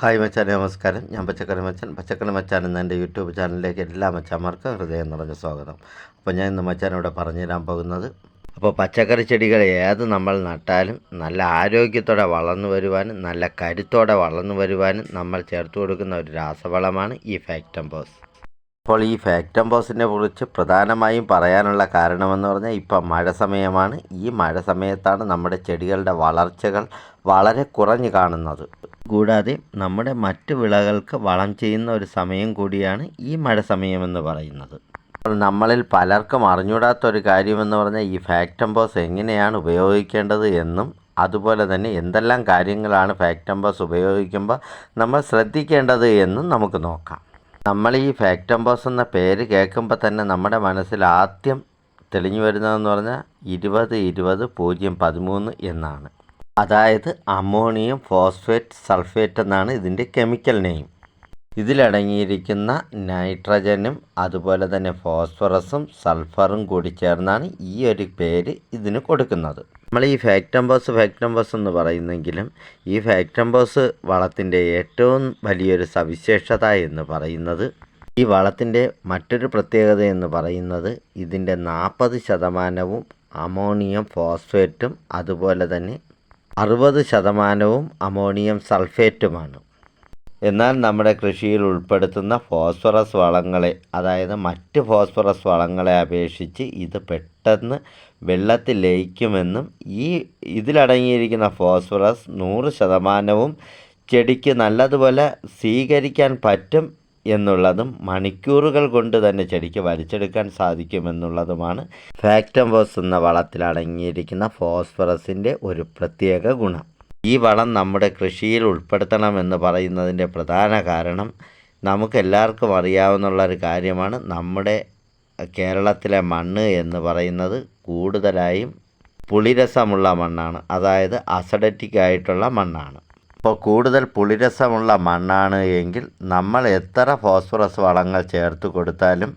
Hi മച്ചാൻ നമസ്കാരം. ഞാൻ പച്ചക്കറി മച്ചൻ. പച്ചക്കറി മച്ചാൻ എന്ന എന്റെ യൂട്യൂബ് ചാനലിലേക്ക് എല്ലാ മച്ചാന്മാർക്കും ഹൃദയം നിറഞ്ഞ സ്വാഗതം. അപ്പോൾ ഞാൻ ഇന്ന് മച്ചാൻ ഇവിടെ പറഞ്ഞു തരാൻ പോകുന്നത് അപ്പോൾ പച്ചക്കറി ചെടികൾ ഏത് നമ്മൾ നട്ടാലും നല്ല ആരോഗ്യത്തോടെ വളർന്നു വരുവാനും നല്ല കരുത്തോടെ വളർന്നു വരുവാനും നമ്മൾ ചേർത്ത് കൊടുക്കുന്ന ഒരു രാസവളമാണ് ഈ ഫാക്ടംബോസ് അപ്പോൾ ഈ ഫാക്ടംബോസിനെ കുറിച്ച് പ്രധാനമായും പറയാനുള്ള കാരണമെന്ന് പറഞ്ഞാൽ ഇപ്പം മഴ സമയമാണ്. ഈ മഴ സമയത്താണ് നമ്മുടെ ചെടികളുടെ വളർച്ചകൾ വളരെ കുറഞ്ഞു കാണുന്നത്. കൂടാതെ നമ്മുടെ മറ്റ് വിളകൾക്ക് വളം ചെയ്യുന്ന ഒരു സമയം കൂടിയാണ് ഈ മഴ സമയമെന്ന് പറയുന്നത്. നമ്മളിൽ പലർക്കും അറിഞ്ഞൂടാത്ത ഒരു കാര്യമെന്ന് പറഞ്ഞാൽ ഈ ഫാക്ടംബോസ് എങ്ങനെയാണ് ഉപയോഗിക്കേണ്ടത് എന്നും അതുപോലെ തന്നെ എന്തെല്ലാം കാര്യങ്ങളാണ് ഫാക്ടംബോസ് ഉപയോഗിക്കുമ്പോൾ നമ്മൾ ശ്രദ്ധിക്കേണ്ടത് എന്നും നമുക്ക് നോക്കാം. നമ്മൾ ഈ ഫാക്ടംബോസ് എന്ന പേര് കേൾക്കുമ്പോൾ തന്നെ നമ്മുടെ മനസ്സിൽ ആദ്യം തെളിഞ്ഞു വരുന്നതെന്ന് പറഞ്ഞാൽ ഇരുപത് ഇരുപത് പൂജ്യം പതിമൂന്ന് എന്നാണ്. അതായത് അമോണിയം ഫോസ്ഫേറ്റ് സൾഫേറ്റ് എന്നാണ് ഇതിന്റെ കെമിക്കൽ നെയിം ഇതിലടങ്ങിയിരിക്കുന്ന നൈട്രജനും അതുപോലെ തന്നെ ഫോസ്ഫറസും സൾഫറും കൂടി ചേർന്നാണ് ഈ ഒരു പേര് ഇതിന് കൊടുക്കുന്നത്. നമ്മൾ ഈ ഫാക്ട് നമ്പേഴ്സ് ഫാക്ട് നമ്പേഴ്സ് എന്ന് പറയുന്നെങ്കിലും ഈ ഫാക്ട് നമ്പേഴ്സ് വളത്തിന്റെ ഏറ്റവും വലിയൊരു സവിശേഷത എന്ന് പറയുന്നത് ഈ വളത്തിന്റെ മറ്റൊരു പ്രത്യേകത എന്ന് പറയുന്നത് ഇതിന്റെ നാൽപ്പത് ശതമാനവും അമോണിയം ഫോസ്ഫേറ്റും അതുപോലെ തന്നെ അറുപത് ശതമാനവും അമോണിയം സൾഫേറ്റുമാണ് എന്നാൽ നമ്മുടെ കൃഷിയിൽ ഉൾപ്പെടുത്തുന്ന ഫോസ്ഫറസ് വളങ്ങളെ അതായത് മറ്റ് ഫോസ്ഫറസ് വളങ്ങളെ അപേക്ഷിച്ച് ഇത് പെട്ടെന്ന് വെള്ളത്തിൽ ലയിക്കുമെന്നും ഈ ഇതിലടങ്ങിയിരിക്കുന്ന ഫോസ്ഫറസ് നൂറ് ശതമാനവും ചെടിക്ക് നല്ലതുപോലെ സ്വീകരിക്കാൻ പറ്റും എന്നുള്ളതും മണിക്കൂറുകൾ കൊണ്ട് തന്നെ ചെടിക്ക് വലിച്ചെടുക്കാൻ സാധിക്കുമെന്നുള്ളതുമാണ് ഫാക്ടംബോസ് എന്ന വളത്തിൽ അടങ്ങിയിരിക്കുന്ന ഫോസ്ഫറസിന്റെ ഒരു പ്രത്യേക ഗുണം. ഈ വളം നമ്മുടെ കൃഷിയിൽ ഉൾപ്പെടുത്തണമെന്ന് പറയുന്നതിന്റെ പ്രധാന കാരണം നമുക്കെല്ലാവർക്കും അറിയാവുന്ന ഒരു കാര്യമാണ് നമ്മുടെ കേരളത്തിലെ മണ്ണ് എന്ന് പറയുന്നത് കൂടുതലായും പുളിരസമുള്ള മണ്ണാണ്. അതായത് അസഡറ്റിക് ആയിട്ടുള്ള മണ്ണാണ്. അപ്പോൾ കൂടുതൽ പുളിരസമുള്ള മണ്ണാണ് എങ്കിൽ നമ്മൾ എത്ര ഫോസ്ഫറസ് വളങ്ങൾ ചേർത്ത് കൊടുത്താലും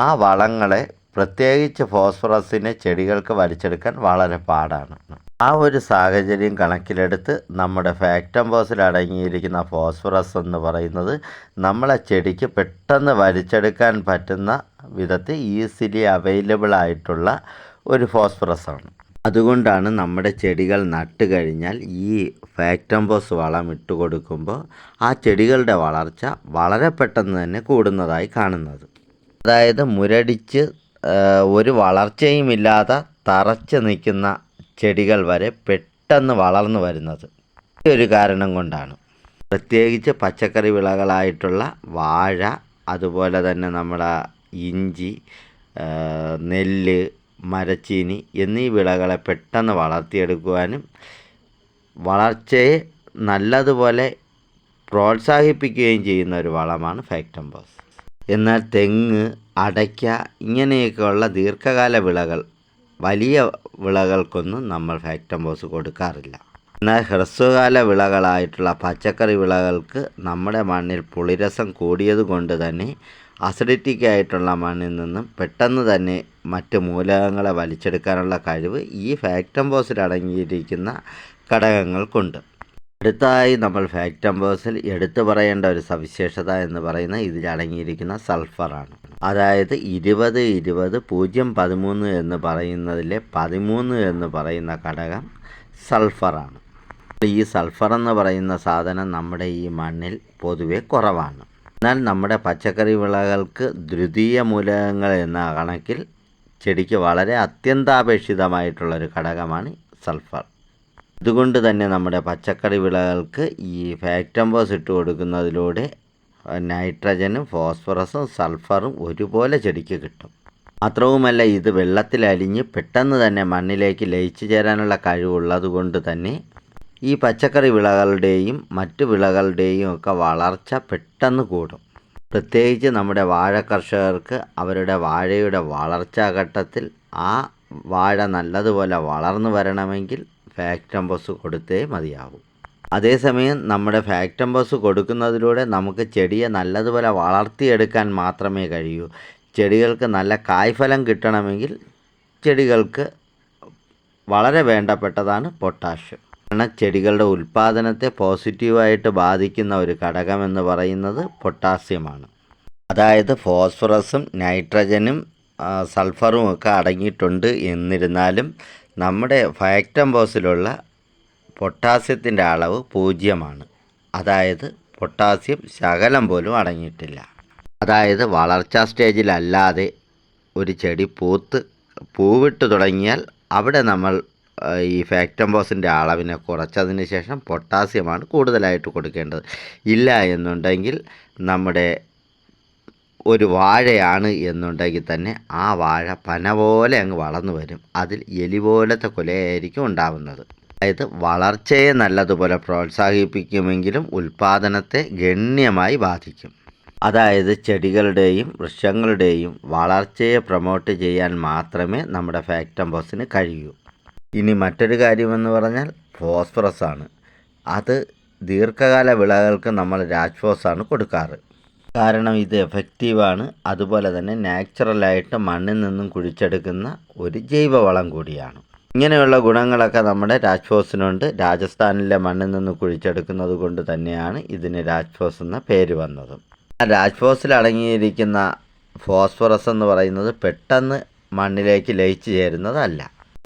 ആ വളങ്ങളെ പ്രത്യേകിച്ച് ഫോസ്ഫറസിനെ ചെടികൾക്ക് വലിച്ചെടുക്കാൻ വളരെ പാടാണ്. ആ ഒരു സാഹചര്യം കണക്കിലെടുത്ത് നമ്മുടെ ഫാക്ടംബോസിൽ അടങ്ങിയിരിക്കുന്ന ഫോസ്ഫറസ് എന്ന് പറയുന്നത് നമ്മളെ ചെടിക്ക് പെട്ടെന്ന് വലിച്ചെടുക്കാൻ പറ്റുന്ന വിധത്തിൽ ഈസിലി അവൈലബിൾ ആയിട്ടുള്ള ഒരു ഫോസ്ഫറസ് ആണ്. അതുകൊണ്ടാണ് നമ്മുടെ ചെടികൾ നട്ട് കഴിഞ്ഞാൽ ഈ ഫാക്ടംബോസ് വളം ഇട്ട് കൊടുക്കുമ്പോൾ ആ ചെടികളുടെ വളർച്ച വളരെ പെട്ടെന്ന് തന്നെ കൂടുന്നതായി കാണുന്നത്. അതായത് മുരടിച്ച് ഒരു വളർച്ചയും ഇല്ലാതെ തറച്ച് നിൽക്കുന്ന ചെടികൾ വരെ പെട്ടെന്ന് വളർന്നു വരുന്നത്. ഈ ഒരു കാരണം കൊണ്ടാണ്. പ്രത്യേകിച്ച് പച്ചക്കറി വിളകളായിട്ടുള്ള വാഴ അതുപോലെ തന്നെ നമ്മുടെ ഇഞ്ചി നെല്ല് മരച്ചീനി എന്നീ വിളകളെ പെട്ടെന്ന് വളർത്തിയെടുക്കുവാനും വളർച്ചയെ നല്ലതുപോലെ പ്രോത്സാഹിപ്പിക്കുകയും ചെയ്യുന്ന ഒരു വളമാണ് ഫാക്ടംബോസ്. എന്നാൽ തെങ്ങ് അടയ്ക്ക ഇങ്ങനെയൊക്കെയുള്ള ദീർഘകാല വിളകൾ വലിയ വിളകൾക്കൊന്നും നമ്മൾ ഫാക്ടംബോസ് കൊടുക്കാറില്ല. എന്നാൽ ഹ്രസ്വകാല വിളകളായിട്ടുള്ള പച്ചക്കറി വിളകൾക്ക് നമ്മുടെ മണ്ണിൽ പുളിരസം കൂടിയത് കൊണ്ട് തന്നെ അസിഡിറ്റിക് ആയിട്ടുള്ള മണ്ണിൽ നിന്നും പെട്ടെന്ന് തന്നെ മറ്റ് മൂലകങ്ങളെ വലിച്ചെടുക്കാനുള്ള കഴിവ് ഈ ഫാക്ടംബോസിൽ അടങ്ങിയിരിക്കുന്ന ഘടകങ്ങൾക്കുണ്ട്. അടുത്തതായി നമ്മൾ ഫാക്ടംബോസിൽ എടുത്തു പറയേണ്ട ഒരു സവിശേഷത എന്ന് പറയുന്ന ഇതിൽ അടങ്ങിയിരിക്കുന്ന സൾഫറാണ് അതായത് ഇരുപത് ഇരുപത് പൂജ്യം പതിമൂന്ന് എന്ന് പറയുന്നതിലെ പതിമൂന്ന് എന്ന് പറയുന്ന ഘടകം സൾഫറാണ് ഈ സൾഫർ എന്ന് പറയുന്ന സാധനം നമ്മുടെ ഈ മണ്ണിൽ പൊതുവെ കുറവാണ്. എന്നാൽ നമ്മുടെ പച്ചക്കറി വിളകൾക്ക് ദ്വിതീയ മൂലകങ്ങൾ എന്ന കണക്കിൽ ചെടിക്ക് വളരെ അത്യന്താപേക്ഷിതമായിട്ടുള്ളൊരു ഘടകമാണ് സൾഫർ. അതുകൊണ്ട് തന്നെ നമ്മുടെ പച്ചക്കറി വിളകൾക്ക് ഈ ഫാക്ടംബോസ് ഇട്ട് കൊടുക്കുന്നതിലൂടെ നൈട്രജനും ഫോസ്ഫറസും സൾഫറും ഒരുപോലെ ചെടിക്ക് കിട്ടും. മാത്രവുമല്ല ഇത് വെള്ളത്തിൽ അലിഞ്ഞ് പെട്ടെന്ന് തന്നെ മണ്ണിലേക്ക് ലയിച്ചു ചേരാനുള്ള കഴിവുള്ളത് കൊണ്ട് തന്നെ ഈ പച്ചക്കറി വിളകളുടെയും മറ്റു വിളകളുടെയും ഒക്കെ വളർച്ച പെട്ടെന്ന് കൂടും. പ്രത്യേകിച്ച് നമ്മുടെ വാഴ കർഷകർക്ക് അവരുടെ വാഴയുടെ വളർച്ചാ ഘട്ടത്തിൽ ആ വാഴ നല്ലതുപോലെ വളർന്നു വരണമെങ്കിൽ ഫാക്ടംബോസ് കൊടുത്തേ മതിയാവും. അതേസമയം നമ്മുടെ ഫാക്ടംബോസ് കൊടുക്കുന്നതിലൂടെ നമുക്ക് ചെടിയെ നല്ലതുപോലെ വളർത്തിയെടുക്കാൻ മാത്രമേ കഴിയൂ. ചെടികൾക്ക് നല്ല കായ്ഫലം കിട്ടണമെങ്കിൽ ചെടികൾക്ക് വളരെ വേണ്ടപ്പെട്ടതാണ് പൊട്ടാഷ് കാരണം ചെടികളുടെ ഉൽപ്പാദനത്തെ പോസിറ്റീവായിട്ട് ബാധിക്കുന്ന ഒരു ഘടകമെന്ന് പറയുന്നത് പൊട്ടാസ്യമാണ്. അതായത് ഫോസ്ഫറസും നൈട്രജനും സൾഫറും ഒക്കെ അടങ്ങിയിട്ടുണ്ട് എന്നിരുന്നാലും നമ്മുടെ ഫാക്ടംബോസിലുള്ള പൊട്ടാസ്യത്തിന്റെ അളവ് പൂജ്യമാണ്. അതായത് പൊട്ടാസ്യം ശകലം പോലും അടങ്ങിയിട്ടില്ല. അതായത് വളർച്ചാ സ്റ്റേജിലല്ലാതെ ഒരു ചെടി പൂത്ത് പൂവിട്ട് തുടങ്ങിയാൽ അവിടെ നമ്മൾ ഈ ഈ ഫാക്ടംബോസിന്റെ അളവിനെ കുറച്ചതിന് ശേഷം പൊട്ടാസ്യമാണ് കൂടുതലായിട്ട് കൊടുക്കേണ്ടത്. ഇല്ല എന്നുണ്ടെങ്കിൽ നമ്മുടെ ഒരു വാഴയാണ് എന്നുണ്ടെങ്കിൽ തന്നെ ആ വാഴ പന പോലെ അങ്ങ് വളർന്നു വരും. അതിൽ എലി പോലത്തെ കൊലയായിരിക്കും ഉണ്ടാവുന്നത്. അതായത് വളർച്ചയെ നല്ലതുപോലെ പ്രോത്സാഹിപ്പിക്കുമെങ്കിലും ഉൽപാദനത്തെ ഗണ്യമായി ബാധിക്കും. അതായത് ചെടികളുടെയും വൃക്ഷങ്ങളുടെയും വളർച്ചയെ പ്രൊമോട്ട് ചെയ്യാൻ മാത്രമേ നമ്മുടെ ഫാക്ടംബോസിന് കഴിയൂ. ഇനി മറ്റൊരു കാര്യമെന്ന് പറഞ്ഞാൽ ഫോസ്ഫറസ് ആണ് അത് ദീർഘകാല വിളകൾക്ക് നമ്മൾ രാജ്ഫോസാണ് കൊടുക്കാറ്. കാരണം ഇത് എഫക്റ്റീവാണ് അതുപോലെ തന്നെ നാച്ചുറലായിട്ട് മണ്ണിൽ നിന്നും കുഴിച്ചെടുക്കുന്ന ഒരു ജൈവവളം കൂടിയാണ്. ഇങ്ങനെയുള്ള ഗുണങ്ങളൊക്കെ നമ്മുടെ രാജ്ഫോസിനുണ്ട് രാജസ്ഥാനിലെ മണ്ണിൽ നിന്ന് കുഴിച്ചെടുക്കുന്നത് കൊണ്ട് തന്നെയാണ് ഇതിന് രാജ്ഫോസ് എന്ന പേര് വന്നത്. രാജ്ഫോസിൽ അടങ്ങിയിരിക്കുന്ന ഫോസ്ഫറസ് എന്ന് പറയുന്നത് പെട്ടെന്ന് മണ്ണിലേക്ക് ലയിച്ചു ചേരുന്നതല്ല.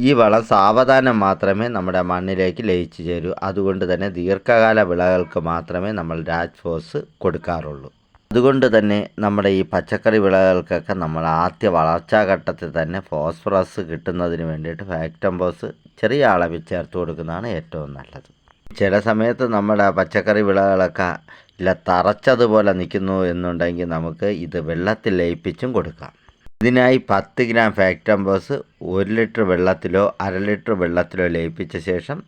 ഈ വളം സാവധാനം മാത്രമേ നമ്മുടെ മണ്ണിലേക്ക് ലയിച്ചു ചേരൂ. അതുകൊണ്ട് തന്നെ ദീർഘകാല വിളകൾക്ക് മാത്രമേ നമ്മൾ രാജ്ഫോസ് കൊടുക്കാറുള്ളൂ. അതുകൊണ്ട് തന്നെ നമ്മുടെ ഈ പച്ചക്കറി വിളകൾക്കൊക്കെ നമ്മൾ ആദ്യ വളർച്ചാ ഘട്ടത്തിൽ തന്നെ ഫോസ്ഫറസ് കിട്ടുന്നതിന് വേണ്ടിയിട്ട് ഫാക്ടംബോസ് ചെറിയ അളവിൽ ചേർത്ത് കൊടുക്കുന്നതാണ് ഏറ്റവും നല്ലത്. ചില സമയത്ത് നമ്മുടെ പച്ചക്കറി വിളകളൊക്കെ ഇല്ല തറച്ചതുപോലെ നിൽക്കുന്നു എന്നുണ്ടെങ്കിൽ നമുക്ക് ഇത് വെള്ളത്തിൽ ലയിപ്പിച്ചും കൊടുക്കാം. ഇതിനായി പത്ത് ഗ്രാം ഫാക്ടംബോസ് ഒരു ലിറ്റർ വെള്ളത്തിലോ അര ലിറ്റർ വെള്ളത്തിലോ ലയിപ്പിച്ച ശേഷം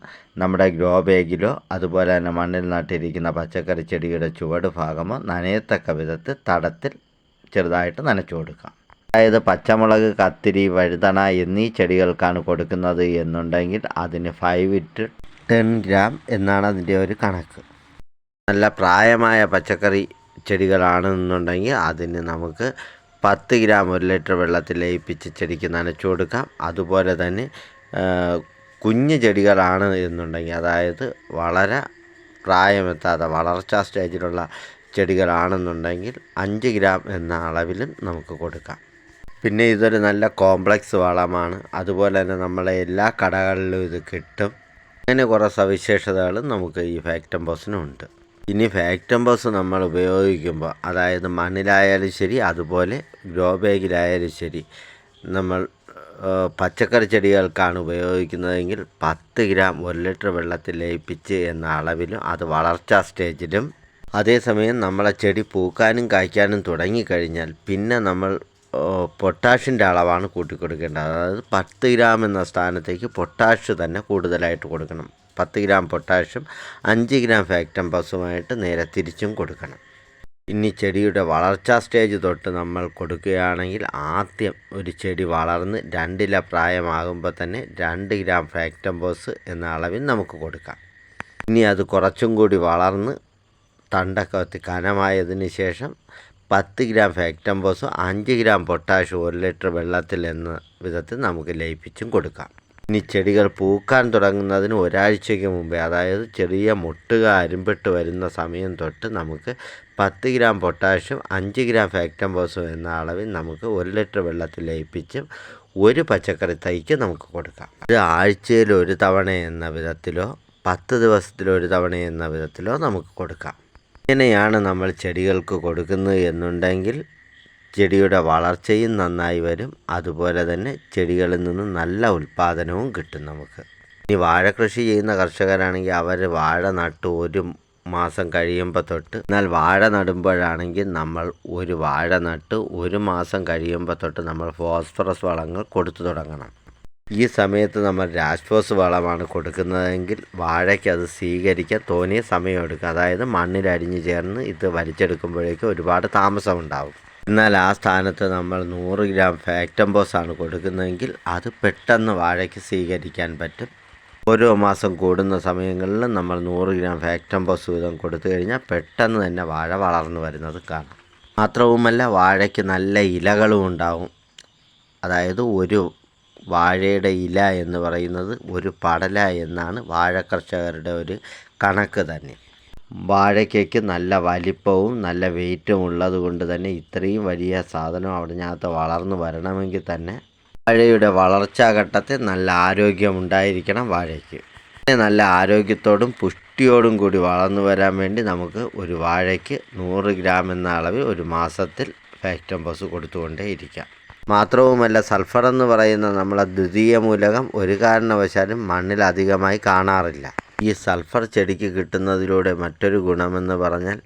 നമ്മുടെ ഗ്രോ ബാഗിലോ അതുപോലെ തന്നെ മണ്ണിൽ നട്ടിരിക്കുന്ന പച്ചക്കറി ചെടിയുടെ ചുവട് ഭാഗമോ നനയത്തക്ക വിധത്തിൽ തടത്തിൽ ചെറുതായിട്ട് നനച്ചു കൊടുക്കാം. അതായത് പച്ചമുളക് കത്തിരി വഴുതണ എന്നീ ചെടികൾക്കാണ് കൊടുക്കുന്നത് എന്നുണ്ടെങ്കിൽ അതിന് ഫൈവ് ഇറ്റ് ടെൻ ഗ്രാം എന്നാണ് അതിന്റെ ഒരു കണക്ക്. നല്ല പ്രായമായ പച്ചക്കറി ചെടികളാണെന്നുണ്ടെങ്കിൽ അതിന് നമുക്ക് പത്ത് ഗ്രാം ഒരു ലിറ്റർ വെള്ളത്തിൽ ലയിപ്പിച്ച് ചെടിക്ക് നനച്ചു കൊടുക്കാം. അതുപോലെ തന്നെ കുഞ്ഞു ചെടികളാണ് എന്നുണ്ടെങ്കിൽ അതായത് വളരെ പ്രായമെത്താതെ വളർച്ചാ സ്റ്റേജിലുള്ള ചെടികളാണെന്നുണ്ടെങ്കിൽ അഞ്ച് ഗ്രാം എന്ന അളവിലും നമുക്ക് കൊടുക്കാം. പിന്നെ ഇതൊരു നല്ല കോംപ്ലക്സ് വളമാണ്. അതുപോലെ തന്നെ നമ്മളെ എല്ലാ കടകളിലും ഇത് കിട്ടും. അങ്ങനെ കുറേ സവിശേഷതകളും നമുക്ക് ഈ ഫാക്ടംബോസിനുണ്ട് ഇനി ഫാക്ടംബോസ് നമ്മൾ ഉപയോഗിക്കുമ്പോൾ അതായത് മണ്ണിലായാലും ശരി അതുപോലെ ഗ്രോ ബാഗിലായാലും ശരി നമ്മൾ പച്ചക്കറി ചെടികൾക്കാണ് ഉപയോഗിക്കുന്നതെങ്കിൽ പത്ത് ഗ്രാം ഒരു ലിറ്റർ വെള്ളത്തിൽ ലയിപ്പിച്ച് എന്ന അളവിലും അത് വളർച്ചാ സ്റ്റേജിലും. അതേസമയം നമ്മളെ ചെടി പൂക്കാനും കായ്ക്കാനും തുടങ്ങിക്കഴിഞ്ഞാൽ പിന്നെ നമ്മൾ പൊട്ടാഷിന്റെ അളവാണ് കൂട്ടിക്കൊടുക്കേണ്ടത്. അതായത് പത്ത് ഗ്രാം എന്ന സ്ഥാനത്തേക്ക് പൊട്ടാഷ് തന്നെ കൂടുതലായിട്ട് കൊടുക്കണം. പത്ത് ഗ്രാം പൊട്ടാഷും അഞ്ച് ഗ്രാം ഫാക്ടംബസുമായിട്ട് നേരെ തിരിച്ചും കൊടുക്കണം. ഇനി ചെടിയുടെ വളർച്ചാ സ്റ്റേജ് തൊട്ട് നമ്മൾ കൊടുക്കുകയാണെങ്കിൽ ആദ്യം ഒരു ചെടി വളർന്ന് രണ്ടില പ്രായമാകുമ്പോൾ തന്നെ രണ്ട് ഗ്രാം ഫാക്ടംബോസ് എന്ന അളവിൽ നമുക്ക് കൊടുക്കാം. ഇനി അത് കുറച്ചും കൂടി വളർന്ന് തണ്ടൊക്കെ ഒത്തി കനമായതിന് ശേഷം പത്ത് ഗ്രാം ഫാക്ടംബോസും അഞ്ച് ഗ്രാം പൊട്ടാഷും ഒരു ലിറ്റർ വെള്ളത്തിൽ എന്ന വിധത്തിൽ നമുക്ക് ലയിപ്പിച്ചും കൊടുക്കാം. ഇനി ചെടികൾ പൂക്കാൻ തുടങ്ങുന്നതിന് ഒരാഴ്ചയ്ക്ക് മുമ്പേ അതായത് ചെറിയ മുട്ടുക അരുമ്പിട്ട് വരുന്ന സമയം തൊട്ട് നമുക്ക് പത്ത് ഗ്രാം പൊട്ടാഷ്യം അഞ്ച് ഗ്രാം ഫാക്ടംബോസും എന്ന അളവിൽ നമുക്ക് ഒരു ലിറ്റർ വെള്ളത്തിൽ ലയിപ്പിച്ചും ഒരു പച്ചക്കറി തൈക്ക് നമുക്ക് കൊടുക്കാം. ഇത് ആഴ്ചയിൽ ഒരു തവണ എന്ന വിധത്തിലോ പത്ത് ദിവസത്തിൽ ഒരു തവണ എന്ന വിധത്തിലോ നമുക്ക് കൊടുക്കാം. ഇങ്ങനെയാണ് നമ്മൾ ചെടികൾക്ക് കൊടുക്കുന്നത് എന്നുണ്ടെങ്കിൽ ചെടിയുടെ വളർച്ചയും നന്നായി വരും. അതുപോലെ തന്നെ ചെടികളിൽ നിന്ന് നല്ല ഉൽപ്പാദനവും കിട്ടും നമുക്ക്. ഇനി വാഴ കൃഷി ചെയ്യുന്ന കർഷകരാണെങ്കിൽ അവർ വാഴ നട്ട് ഒരു മാസം കഴിയുമ്പോൾ തൊട്ട് എന്നാൽ വാഴ നടുമ്പോഴാണെങ്കിൽ നമ്മൾ ഒരു വാഴ നട്ട് ഒരു മാസം കഴിയുമ്പോൾ തൊട്ട് നമ്മൾ ഫോസ്ഫറസ് വളങ്ങൾ കൊടുത്തു തുടങ്ങണം. ഈ സമയത്ത് നമ്മൾ രാജ്ഫോസ് വളമാണ് കൊടുക്കുന്നതെങ്കിൽ വാഴയ്ക്ക് അത് സ്വീകരിക്കാൻ തോന്നിയ സമയമെടുക്കും അതായത് മണ്ണിൽ അരിഞ്ഞു ചേർന്ന് ഇത് വലിച്ചെടുക്കുമ്പോഴേക്കും ഒരുപാട് താമസമുണ്ടാവും. എന്നാൽ ആ സ്ഥാനത്ത് നമ്മൾ നൂറ് ഗ്രാം ഫാക്ടംബോസ് ആണ് കൊടുക്കുന്നതെങ്കിൽ അത് പെട്ടെന്ന് വാഴയ്ക്ക് സ്വീകരിക്കാൻ പറ്റും. ഓരോ മാസം കൂടുന്ന സമയങ്ങളിൽ നമ്മൾ നൂറ് ഗ്രാം ഫാക്ടംബോസ് വീതം കൊടുത്തു കഴിഞ്ഞാൽ പെട്ടെന്ന് തന്നെ വാഴ വളർന്നു വരുന്നത് കാണാം. മാത്രവുമല്ല വാഴയ്ക്ക് നല്ല ഇലകളും ഉണ്ടാവും. അതായത് ഒരു വാഴയുടെ ഇല എന്ന് പറയുന്നത് ഒരു പടല എന്നാണ് വാഴ കർഷകരുടെ ഒരു കണക്ക് തന്നെ. വാഴയ്ക്കയ്ക്ക് നല്ല വലിപ്പവും നല്ല വെയിറ്റും ഉള്ളത് കൊണ്ട് തന്നെ ഇത്രയും വലിയ സാധനം അവിടഞ്ഞകത്ത് വളർന്നു വരണമെങ്കിൽ തന്നെ വാഴയുടെ വളർച്ചാ ഘട്ടത്തിൽ നല്ല ആരോഗ്യം ഉണ്ടായിരിക്കണം വാഴയ്ക്ക്. നല്ല ആരോഗ്യത്തോടും പുഷ്ടിയോടും കൂടി വളർന്നു വരാൻ വേണ്ടി നമുക്ക് ഒരു വാഴയ്ക്ക് നൂറ് ഗ്രാം എന്ന അളവിൽ ഒരു മാസത്തിൽ ഫാക്ടംബോസ് കൊടുത്തുകൊണ്ടേ ഇരിക്കാം. മാത്രവുമല്ല സൾഫർ എന്ന് പറയുന്ന നമ്മളെ ദ്വിതീയ മൂലകം ഒരു കാരണവശാലും മണ്ണിൽ അധികമായി കാണാറില്ല. ഈ സൾഫർ ചെടിക്ക് കിട്ടുന്നതിലൂടെ മറ്റൊരു ഗുണമെന്ന് പറഞ്ഞാൽ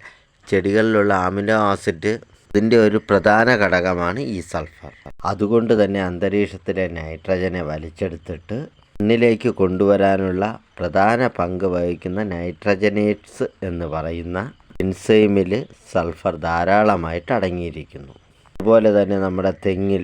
ചെടികളിലുള്ള അമിനോ ആസിഡ് ഇതിന്റെ ഒരു പ്രധാന ഘടകമാണ് ഈ സൾഫർ. അതുകൊണ്ട് തന്നെ അന്തരീക്ഷത്തിലെ നൈട്രജനെ വലിച്ചെടുത്തിട്ട് മണ്ണിലേക്ക് കൊണ്ടുവരാനുള്ള പ്രധാന പങ്ക് വഹിക്കുന്ന നൈട്രജനേറ്റ്സ് എന്ന് പറയുന്ന എൻസൈമിൽ സൾഫർ ധാരാളമായിട്ട് അടങ്ങിയിരിക്കുന്നു. അതുപോലെ തന്നെ നമ്മുടെ തെങ്ങിൽ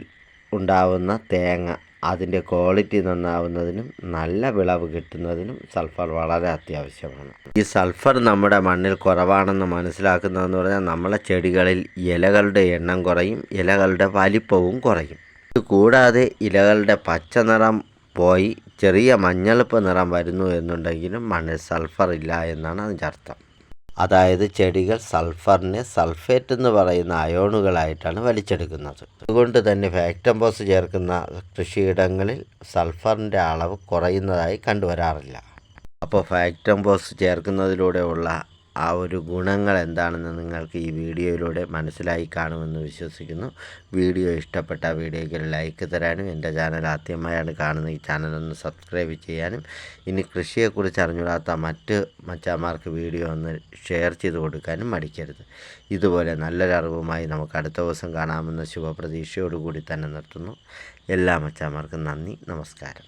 ഉണ്ടാവുന്ന തേങ്ങ അതിന്റെ ക്വാളിറ്റി നന്നാവുന്നതിനും നല്ല വിളവ് കിട്ടുന്നതിനും സൾഫർ വളരെ അത്യാവശ്യമാണ്. ഈ സൾഫർ നമ്മുടെ മണ്ണിൽ കുറവാണെന്ന് മനസ്സിലാക്കുന്നതെന്ന് പറഞ്ഞാൽ നമ്മളെ ചെടികളിൽ ഇലകളുടെ എണ്ണം കുറയും ഇലകളുടെ വലിപ്പവും കുറയും. ഇത് കൂടാതെ ഇലകളുടെ പച്ച നിറം പോയി ചെറിയ മഞ്ഞളിപ്പ് നിറം വരുന്നു എന്നുണ്ടെങ്കിലും മണ്ണിൽ സൾഫർ ഇല്ല എന്നാണ് അതിന്റെ അർത്ഥം. അതായത് ചെടികൾ സൾഫറിനെ സൾഫേറ്റ് എന്ന് പറയുന്ന അയോണുകളായിട്ടാണ് വലിച്ചെടുക്കുന്നത്. അതുകൊണ്ട് തന്നെ ഫാക്ടംബോസ് ചേർക്കുന്ന കൃഷിയിടങ്ങളിൽ സൾഫറിന്റെ അളവ് കുറയുന്നതായി കണ്ടുവരാറില്ല. അപ്പോൾ ഫാക്ടംബോസ് ചേർക്കുന്നതിലൂടെയുള്ള ആ ഒരു ഗുണങ്ങൾ എന്താണെന്ന് നിങ്ങൾക്ക് ഈ വീഡിയോയിലൂടെ മനസ്സിലായി കാണുമെന്ന് വിശ്വസിക്കുന്നു. വീഡിയോ ഇഷ്ടപ്പെട്ട വീഡിയോയ്ക്ക് ലൈക്ക് തരാനും എന്റെ ചാനൽ ആദ്യമായാണ് കാണുന്ന ഈ ചാനൽ ഒന്ന് സബ്സ്ക്രൈബ് ചെയ്യാനും ഇനി കൃഷിയെക്കുറിച്ച് അറിഞ്ഞുകൂടാത്ത മറ്റ് മച്ചാമാർക്ക് വീഡിയോ ഒന്ന് ഷെയർ ചെയ്ത് കൊടുക്കാനും മടിക്കരുത്. ഇതുപോലെ നല്ലൊരറിവുമായി നമുക്ക് അടുത്ത ദിവസം കാണാമെന്ന ശുഭപ്രതീക്ഷയോടുകൂടി തന്നെ നിർത്തുന്നു. എല്ലാ മച്ചാമാർക്കും നന്ദി നമസ്കാരം.